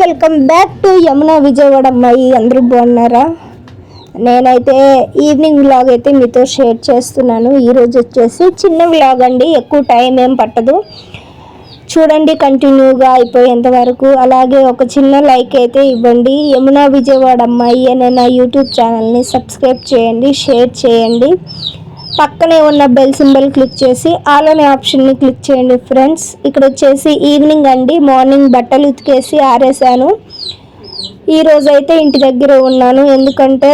Welcome back to Yamuna Vijayawada. అమ్మాయి అందరూ బాగున్నారా? నేనైతే ఈవినింగ్ వ్లాగ్ అయితే మీతో షేర్ చేస్తున్నాను. ఈరోజు వచ్చేసి చిన్న వ్లాగ్ అండి. ఎక్కువ టైం ఏం పట్టదు. చూడండి కంటిన్యూగా అయిపోయేంత వరకు. అలాగే ఒక చిన్న లైక్ అయితే ఇవ్వండి. యమున విజయవాడ అమ్మాయి అనే నా యూట్యూబ్ ఛానల్ని సబ్స్క్రైబ్ చేయండి షేర్ చేయండి. పక్కనే ఉన్న బెల్ సింబల్ క్లిక్ చేసి ఆల్ అనే ఆప్షన్ని క్లిక్ చేయండి ఫ్రెండ్స్ ఇక్కడ వచ్చేసి ఈవినింగ్ అండి మార్నింగ్ బట్టలు ఉతికేసి ఆరేసాను ఈరోజు అయితే ఇంటి దగ్గర ఉన్నాను. ఎందుకంటే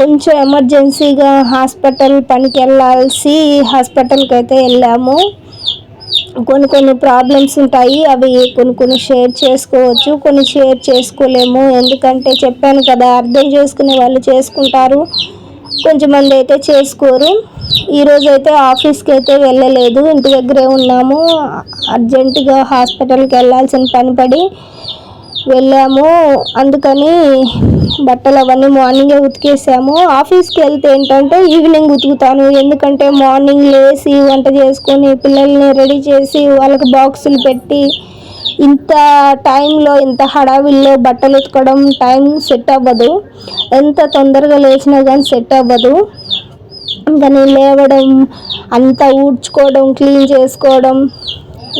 కొంచెం ఎమర్జెన్సీగా హాస్పిటల్ పనికి వెళ్ళాల్సి హాస్పిటల్కి అయితే వెళ్ళాము. కొన్ని కొన్ని ప్రాబ్లమ్స్ ఉంటాయి అవి కొన్ని కొన్ని షేర్ చేసుకోవచ్చు కొన్ని షేర్ చేసుకోలేము. ఎందుకంటే చెప్పాను కదా అర్థం చేసుకునే వాళ్ళు చేసుకుంటారు. కొంచెమంది అయితే చేసుకోరు. ఈరోజు అయితే ఆఫీస్కి అయితే వెళ్ళలేదు. ఇంటి దగ్గరే ఉన్నాము. అర్జెంటుగా హాస్పిటల్కి వెళ్ళాల్సిన పని పడి వెళ్ళాము. అందుకని బట్టలు అవన్నీ మార్నింగే ఉతికేసాము. ఆఫీస్కి వెళ్తే ఏంటంటే ఈవినింగ్ ఉతుకుతాను. ఎందుకంటే మార్నింగ్ లేచి వంట చేసుకొని పిల్లల్ని రెడీ చేసి వాళ్ళకి బాక్సులు పెట్టి ఇంత టైంలో ఇంత హడావిల్లో బట్టలు ఉతకడం టైం సెట్ అవ్వదు. ఎంత తొందరగా లేచినా కానీ సెట్ అవ్వదు. ఇంకా నేను లేవడం అంతా ఊడ్చుకోవడం క్లీన్ చేసుకోవడం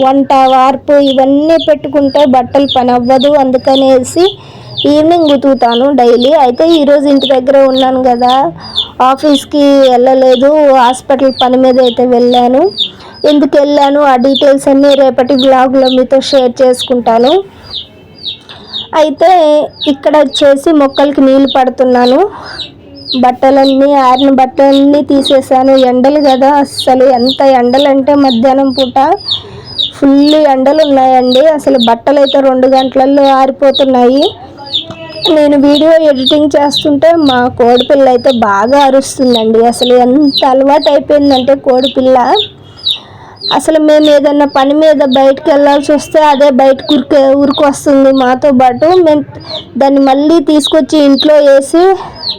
వంట వార్పు ఇవన్నీ పెట్టుకుంటే బట్టలు పని అవ్వదు అందుకనేసి ఈవినింగ్ ఉతుకుతాను డైలీ. అయితే ఈరోజు ఇంటి దగ్గర ఉన్నాను కదా ఆఫీస్కి వెళ్ళలేదు హాస్పిటల్ పని మీద అయితే వెళ్ళాను. ఎందుకు వెళ్ళాను ఆ డీటెయిల్స్ అన్నీ రేపటి బ్లాగ్లో మీతో షేర్ చేసుకుంటాను. అయితే ఇక్కడ వచ్చేసి మొక్కలకి నీళ్ళు పడుతున్నాను. బట్టలన్నీ ఆరిన బట్టలన్నీ తీసేసాను ఎండలు కదా అస్సలు ఎంత ఎండలు అంటే మధ్యాహ్నం పూట ఫుల్ ఎండలు ఉన్నాయండి అసలు బట్టలు అయితే రెండు గంటలలో ఆరిపోతున్నాయి. నేను వీడియో ఎడిటింగ్ చేస్తుంటే మా కోడిపిల్ల అయితే బాగా అరుస్తుందండి. అసలు ఎంత అలవాటు అయిపోయిందంటే కోడిపిల్ల అసలు మేము ఏదైనా పని మీద బయటకు వెళ్ళాల్సి వస్తే అదే బయటకు ఉరికి ఉరికి వస్తుంది మాతో పాటు. మేము దాన్ని మళ్ళీ తీసుకొచ్చి ఇంట్లో వేసి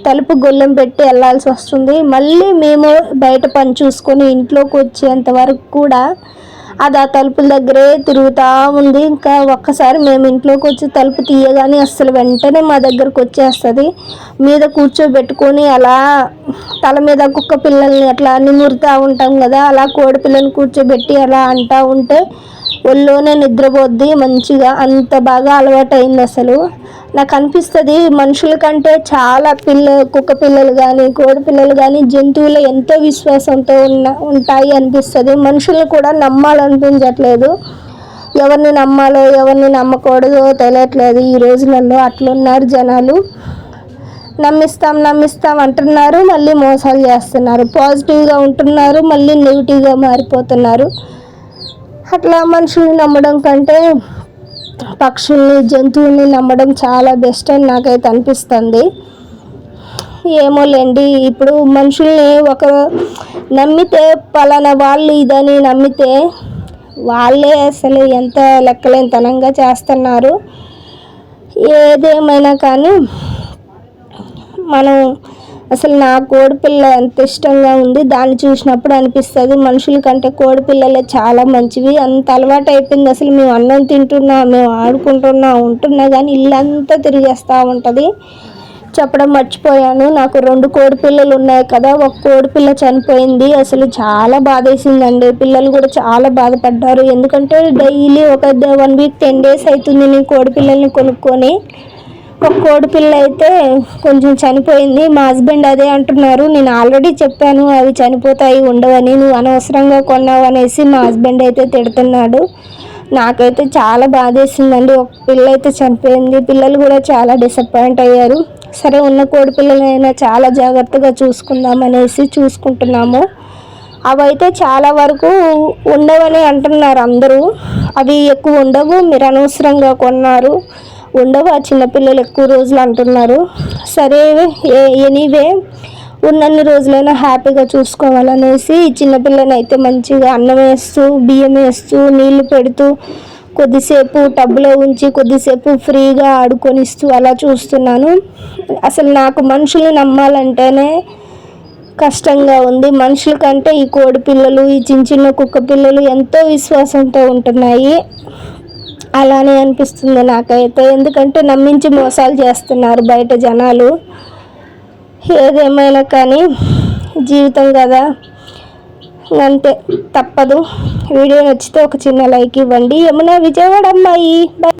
తలుపు గొల్లెం పెట్టి వెళ్ళాల్సి వస్తుంది. మళ్ళీ మేము బయట పని చూసుకొని ఇంట్లోకి వచ్చేంత వరకు కూడా అది ఆ తలుపుల దగ్గరే తిరుగుతూ ఉంది. ఇంకా ఒక్కసారి మేము ఇంట్లోకి వచ్చి తలుపు తీయగానే అస్సలు వెంటనే మా దగ్గరకు వచ్చేస్తుంది. మీద కూర్చోబెట్టుకొని అలా తల మీద కుక్క పిల్లల్ని అట్లా నిమురుతూ ఉంటాం కదా అలా కోడి పిల్లని కూర్చోబెట్టి అలా అంటూ ఉంటే ఒళ్ళోనే నిద్రపోద్ది మంచిగా. అంత బాగా అలవాటు అయింది అసలు. నాకు అనిపిస్తుంది మనుషుల కంటే చాలా పిల్ల కుక్క పిల్లలు కానీ కోడి పిల్లలు కానీ జంతువులు ఎంతో విశ్వాసంతో ఉన్న ఉంటాయి అనిపిస్తుంది. మనుషులను కూడా నమ్మాలనిపించట్లేదు. ఎవరిని నమ్మాలో ఎవరిని నమ్మకూడదో తెలియట్లేదు ఈ రోజులలో. అట్లున్నారు జనాలు. నమ్మిస్తాం నమ్మిస్తాం అంటున్నారు మళ్ళీ మోసాలు చేస్తున్నారు. పాజిటివ్గా ఉంటున్నారు మళ్ళీ నెగిటివ్గా మారిపోతున్నారు. అట్లా మనుషులు నమ్మడం కంటే పక్షుల్ని జంతువుల్ని నమ్మడం చాలా బెస్ట్ అని నాకైతే అనిపిస్తుంది. ఏమోలేండి ఇప్పుడు మనుషుల్ని ఒక నమ్మితే పలానా వాళ్ళు ఇదని నమ్మితే వాళ్ళే అసలు ఎంత లెక్కలేనితనంగా చేస్తున్నారు. ఏదేమైనా కానీ మనం అసలు నా కోడిపిల్ల ఎంత ఇష్టంగా ఉంది దాన్ని చూసినప్పుడు అనిపిస్తుంది. మనుషుల కంటే కోడిపిల్లలే చాలా మంచివి. అంత అలవాటు అయిపోయింది అసలు. మేము అన్నం తింటున్నా మేము ఆడుకుంటున్నా ఉంటున్నా కానీ ఇల్లంతా తిరిగేస్తూ ఉంటుంది. చెప్పడం మర్చిపోయాను. నాకు రెండు కోడి పిల్లలు ఉన్నాయి కదా ఒక కోడి పిల్ల చనిపోయింది. అసలు చాలా బాధేసిందండి. పిల్లలు కూడా చాలా బాధపడ్డారు. ఎందుకంటే డైలీ ఒక వన్ వీక్ టెన్ డేస్ అవుతుంది నేను కోడి పిల్లల్ని కొనుక్కొని. ఒక కోడి పిల్ల అయితే కొంచెం చనిపోయింది. మా హస్బెండ్ అదే అంటున్నారు. నేను ఆల్రెడీ చెప్పాను అవి చనిపోతాయి ఉండవని నువ్వు అనవసరంగా కొన్నావు అనేసి మా హస్బెండ్ అయితే తిడుతున్నాడు. నాకైతే చాలా బాధేసిందండి. ఒక పిల్ల అయితే చనిపోయింది. పిల్లలు కూడా చాలా డిసప్పాయింట్ అయ్యారు. సరే ఉన్న కోడి పిల్లలైనా చాలా జాగ్రత్తగా చూసుకుందాం అనేసి చూసుకుంటున్నాము. అవైతే చాలా వరకు ఉండవని అంటున్నారు అందరూ. అవి ఎక్కువ ఉండవు. మీరు అనవసరంగా కొన్నారు. ఉండవు? ఆ చిన్నపిల్లలు ఎక్కువ రోజులు అంటున్నారు. సరే ఎనీవే ఉన్నన్ని రోజులైనా హ్యాపీగా చూసుకోవాలనేసి చిన్నపిల్లని అయితే మంచిగా అన్నం వేస్తూ బియ్యం వేస్తూ నీళ్ళు పెడుతూ కొద్దిసేపు టబ్లో ఉంచి కొద్దిసేపు ఫ్రీగా ఆడుకొనిస్తూ అలా చూస్తున్నాను. అసలు నాకు మనుషులు నమ్మాలంటేనే కష్టంగా ఉంది. మనుషుల కంటే ఈ కోడి పిల్లలు ఈ చిన్న చిన్న కుక్క పిల్లలు ఎంతో విశ్వాసంతో ఉంటున్నాయి. అలానే అనిపిస్తుంది నాకైతే. ఎందుకంటే నమ్మించి మోసాలు చేస్తున్నారు బయట జనాలు. ఏదేమైనా కానీ జీవితం కదా. అంతే తప్పదు. వీడియో నచ్చితే ఒక చిన్న లైక్ ఇవ్వండి. యమున విజయవాడ అమ్మాయి.